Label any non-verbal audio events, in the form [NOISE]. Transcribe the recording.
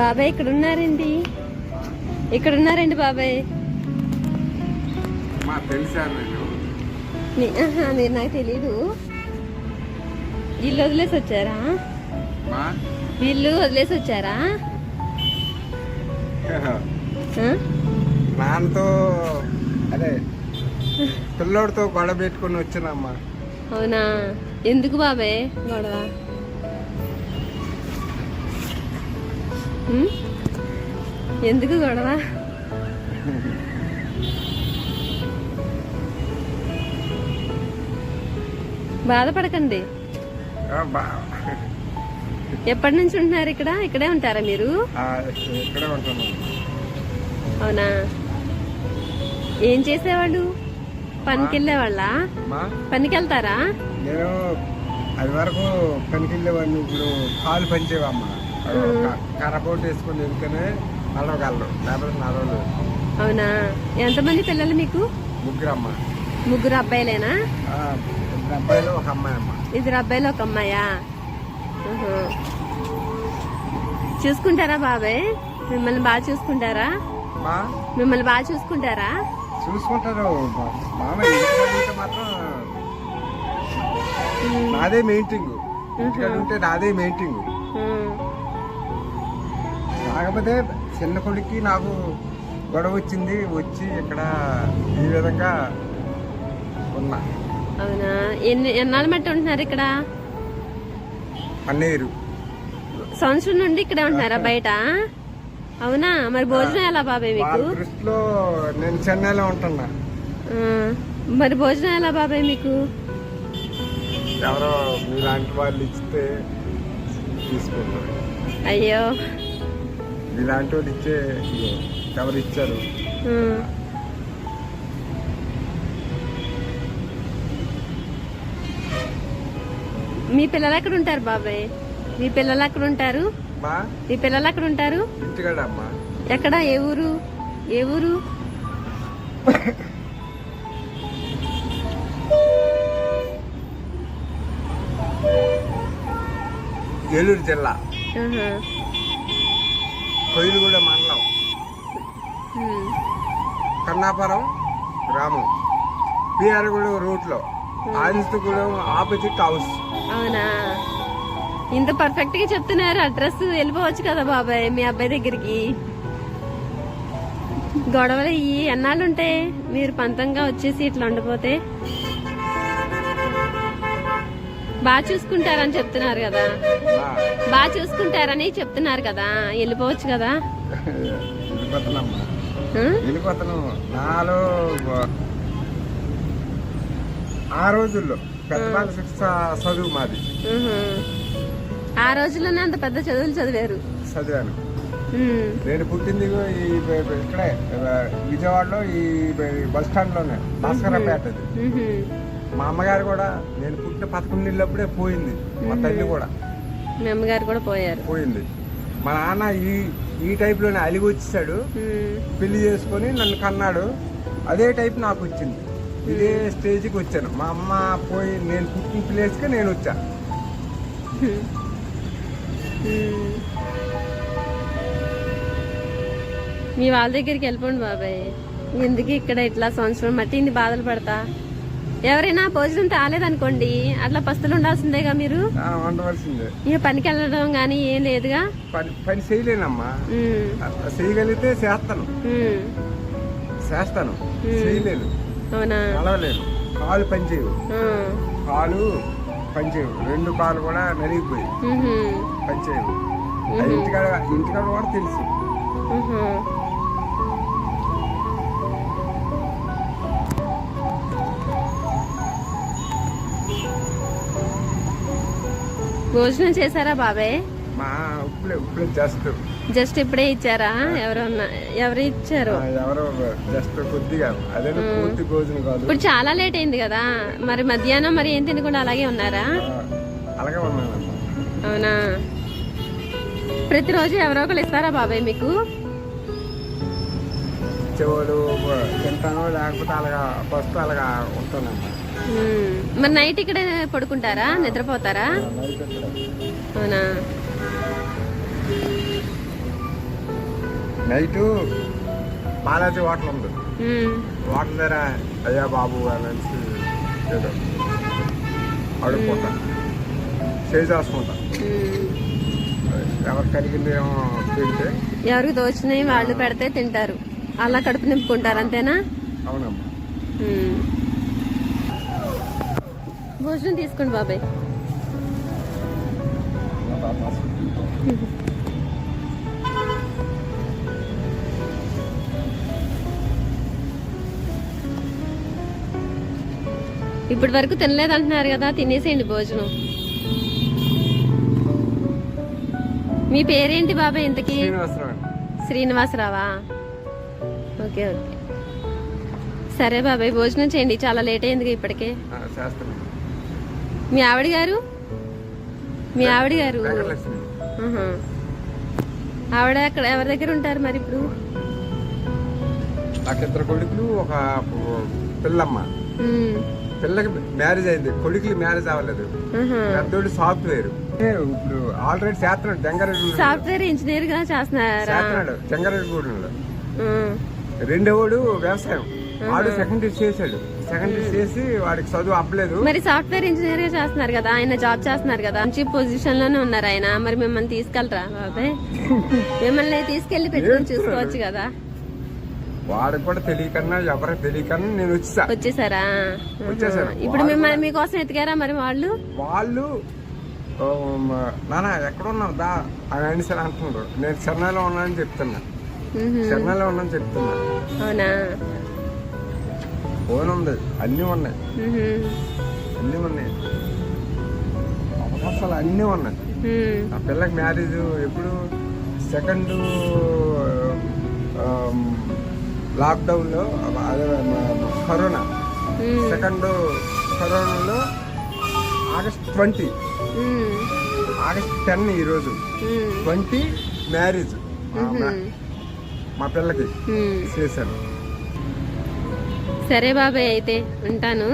బాబాయ్ ఇక్కడ ఉన్నారండి ఇక్కడ ఉన్నారండి బాబాయ్ మీరు నాకు తెలీదు. వీళ్ళు వదిలేసి వచ్చారా? వీళ్ళు వదిలేసి వచ్చారా? నాన్నతో అదే పిల్లోడితో గొడవ పెట్టుకుని వచ్చినమ్మా. అవునా? ఎందుకు బాబాయ్ గొడవ? ఎందుకు గొడవ? బాధపడకండి. ఎప్పటి నుంచి ఉంటున్నారు ఇక్కడ? ఇక్కడే ఉంటారా మీరు? అవునా? ఏం చేసేవాళ్ళు? పనికి వెళ్ళేవాళ్ళ పనికి వెళ్తారా నేను అది వరకు పనికి వెళ్ళేవాడిని ఇప్పుడు కాలు పనిచేవమ్మా కర్రపోటు వేసుకొని వెళ్తేనే నడవగలరు. లేకపోతే నడవలేదు అవునా? ఎంతమంది పిల్లలు మీకు? ముగ్గురు అమ్మ ముగ్గురు అబ్బాయిలేనా? అబ్బాయిలు ఒక అమ్మాయి అమ్మ. ఇద్దరు అబ్బాయిలు ఒక అమ్మాయా. చూసుకుంటారా బాబాయ్? మిమ్మల్ని బాగా చూసుకుంటారా? మిమ్మల్ని బాగా చూసుకుంటారా? చూసుకుంటారు. మాత్రం నాదే మెయింటింగ్ ఉంటే నాదే మెయింటింగ్. కాకపోతే చిన్న కొడుక్కి నాకు గొడవ వచ్చింది వచ్చి ఇక్కడ ఈ విధంగా ఉన్నా. అవునా? ఎన్ని ఎన్నాళ్ళు మట్టి ఉంటున్నారు ఇక్కడ? పన్నీరు. సంవత్సరం నుండి ఇక్కడే ఉంటున్నారా బయట? అవునా? మరి భోజనం ఎలా బాబాయ్ మీకు? దృష్టిలో నేను చెన్నైలో ఉంటున్నా. మరి భోజనం ఎలా బాబాయ్ మీకు? ఎవరో మీలాంటి వాళ్ళు ఇస్తే తీసుకుంటారు. అయ్యో. మీలాంటి వాళ్ళు ఇచ్చే ఎవరు ఇచ్చారు. మీ పిల్లలు ఎక్కడ ఉంటారు బాబాయ్? మీ పిల్లలు ఎక్కడ ఉంటారు? మా? మీ పిల్లలు ఎక్కడ ఉంటారు? ఎక్కడ? ఏ ఊరు? ఏ ఊరు? ఏలూరు జిల్లా. కొయిలుగూడ మండలం. కన్నాపురం గ్రామం. పిఆర్గూడ రూట్లో. Adityagudem opposite house. అవునా? ఇంత పర్ఫెక్ట్గా చెప్తున్నారు. అడ్రస్ వెళ్ళిపోవచ్చు కదా బాబాయ్ మీ అబ్బాయి దగ్గరికి. గొడవలు ఇవి ఎన్నాళ్ళు ఉంటాయి మీరు పంతంగా వచ్చేసి ఇట్లా ఉండిపోతే బాగా చూసుకుంటారని చెప్తున్నారు కదా. బాగా చూసుకుంటారని చెప్తున్నారు కదా. వెళ్ళిపోవచ్చు కదా. ఆ? రోజుల్లో పెద్ద చదువు మాది. ఆ రోజుల్లోనే అంత పెద్ద చదువులు చదివారు. చదివాను. నేను పుట్టింది ఇక్కడే విజయవాడలో ఈ బస్ స్టాండ్లోనే భాస్కరపేట. మా అమ్మగారు కూడా నేను పుట్టిన పదకొండు నెలలప్పుడే పోయింది మా తల్లి కూడా. మీ అమ్మగారు కూడా పోయారు. పోయింది. మా నాన్న ఈ ఈ టైప్లోనే అలిగి వచ్చేసాడు. పెళ్ళి చేసుకొని నన్ను కన్నాడు. అదే టైప్ నాకు వచ్చింది. ఇదే స్టేజ్కి వచ్చాను. మా అమ్మ పోయి నేను పుట్టిన ప్లేస్కి నేను వచ్చా. మీ వాళ్ళ దగ్గరికి వెళ్ళిపోండి బాబాయ్. ఎందుకు ఇక్కడ ఇట్లా సంవత్సరం? మట్టి ఇన్ని బాధలు పడతా? ఎవరైనా భోజనం తాలేదనుకోండి అట్లా పస్తులు ఉండాల్సిందేగా మీరు? ఉండవలసిందే ఇక పనికి వెళ్ళడం కానీ ఏం లేదుగా? పని పని చేయలేనమ్మా. చేయగలిగితే చేస్తాను. చేస్తాను. చేయలేను. అవునా? నడవలేను. కాలు పని చేయవు. ఆ. కాలు పని చేయవు. రెండు కాలు కూడా నలిగిపోయి ఉహు. పని చేయవు. అది ఇంటికాడ ఇంటికాడ కూడా తెలుసు. భోజనం చేశారా బాబాయ్? జస్ట్ జస్ట్ ఇప్పుడే ఇచ్చారా? ఎవరన్నా ఎవరు ఇచ్చారు? ఇప్పుడు చాలా లేట్ అయింది కదా. మరి మధ్యాహ్నం మరి ఏం తినకుండా అలాగే ఉన్నారా? అవునా? ప్రతిరోజు ఎవరో ఒకరు ఇస్తారా బాబాయ్ మీకు? ఇచ్చేవాడు తింటాను లేకపోతే అలాగా ఫస్ట్ అలాగా ఉమ్. మరి నైట్ ఇక్కడే పడుకుంటారా? నిద్రపోతారా? అవునా? నైట్ బాలాజీ హోటల్ ఉంది. హోటల్ దగ్గర అయ్యా బాబు అనేసి ఏదో అడుక్కుంటా చేసి రాసుకుంటా ఉమ్. ఎవరు కలిగింది ఏమో తింటే. ఎవరికి తోచినాయి వాళ్ళు పెడితే తింటారు. అలా కడుపు నింపుకుంటారు అంతేనా? అవునమ్మా. భోజనం తీసుకోండి బాబాయ్. ఇప్పటి వరకు తినలేదంటున్నారు కదా తినేసేయండి భోజనం. మీ పేరేంటి బాబాయ్ ఇంతకీ? Srinivasarao okay okay. సరే బాబాయ్ భోజనం చేయండి. చాలా లేట్ అయింది ఇప్పటికే. మీ ఆవిడ గారు? మీ ఆవిడ గారు. ఆవిడ అక్కడ ఎవరి దగ్గర ఉంటారు మరి ఇప్పుడు? ఇద్దరు కొడుకులు ఒక పిల్లమ్మ. పిల్లకి మ్యారేజ్ అయింది. కొడుకులు మ్యారేజ్ అవ్వలేదు. పెద్దోడు సాఫ్ట్వేర్. ఇప్పుడు ఆల్రెడీ చేస్తున్నాడు జంగారెడ్డి సాఫ్ట్వేర్ ఇంజనీర్గా చేస్తున్నాడు జంగారెడ్డిగూడెంలో. ఉమ్. రెండోవాడు వ్యవసాయం. వాడు సెకండరీ చేశాడు. సెకండరీ చేసి వాడికి చదువు అవ్వలేదు. మరి సాఫ్ట్వేర్ ఇంజనీర్గా చేస్తున్నారు కదా ఆయన జాబ్ చేస్తున్నారు కదా మంచి పొజిషన్లోనే ఉన్నారు ఆయన. మరి మిమ్మల్ని తీసుకెళ్ళరా బాబాయ్? [LAUGHS] మిమ్మల్ని తీసుకెళ్ళి పెట్టుకుని చూసుకోవచ్చు కదా. వాడికి కూడా తెలియకన్నా ఎవరికి తెలియకన్నా నేను వచ్చేసా. వచ్చేసారా. ఇప్పుడు మిమ్మల్ని మీకోసం ఎతికారా మరి వాళ్ళు? వాళ్ళు ఆ, మ- నాన్న ఎక్కడ ఉన్నావు దా అని అనేసి అంటున్నారు నేను చెన్నైలో ఉన్నానని చెప్తున్నా. చెన్నైలో ఉన్నానని చెప్తున్నా. అవునా? ఫోన్ ఉంది అన్నీ ఉన్నాయి. అన్నీ ఉన్నాయి అవకాశాలు అన్నీ ఉన్నాయి. ఆ పిల్లకి మ్యారేజ్ ఎప్పుడు సెకండ్ లాక్డౌన్లో అదే కరోనా. సెకండ్ కరోనాలో ఆగస్ట్ ట్వంటీ. ఆగస్ట్ టెన్ ఈరోజు. Twenty marriage. మా పిల్లకి. చేశాను సరే బాబాయ్ అయితే ఉంటాను.